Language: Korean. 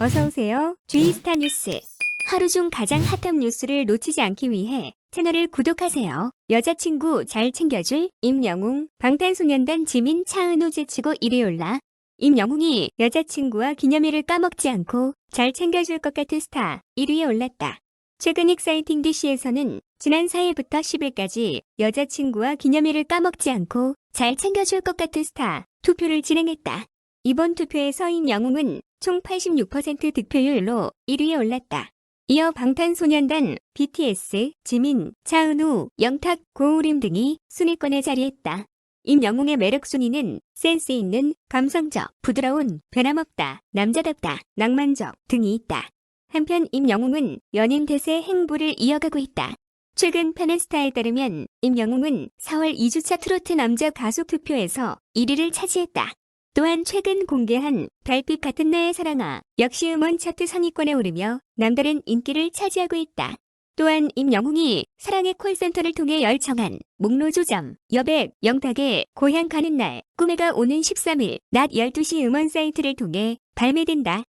어서오세요. 주이스타 뉴스. 하루 중 가장 핫한 뉴스를 놓치지 않기 위해 채널을 구독하세요. 여자친구 잘 챙겨줄 임영웅, 방탄소년단 지민 차은우 제치고 1위 올라. 임영웅이 여자친구와 기념일을 까먹지 않고 잘 챙겨줄 것 같은 스타 1위에 올랐다. 최근 익사이팅 DC에서는 지난 4일부터 10일까지 여자친구와 기념일을 까먹지 않고 잘 챙겨줄 것 같은 스타 투표를 진행했다. 이번 투표에서 임영웅은 총 86% 득표율로 1위에 올랐다. 이어 방탄소년단, BTS, 지민, 차은우, 영탁, 고우림 등이 순위권에 자리했다. 임영웅의 매력 순위는 센스 있는, 감성적, 부드러운, 변함없다, 남자답다, 낭만적 등이 있다. 한편 임영웅은 연인 대세 행보를 이어가고 있다. 최근 페네스타에 따르면 임영웅은 4월 2주차 트로트 남자 가수 투표에서 1위를 차지했다. 또한 최근 공개한 달빛 같은 나의 사랑아 역시 음원 차트 상위권에 오르며 남다른 인기를 차지하고 있다. 또한 임영웅이 사랑의 콜센터를 통해 열청한 목로조점, 여백, 영탁의 고향 가는 날, 꿈에가 오는 13일 낮 12시 음원 사이트를 통해 발매된다.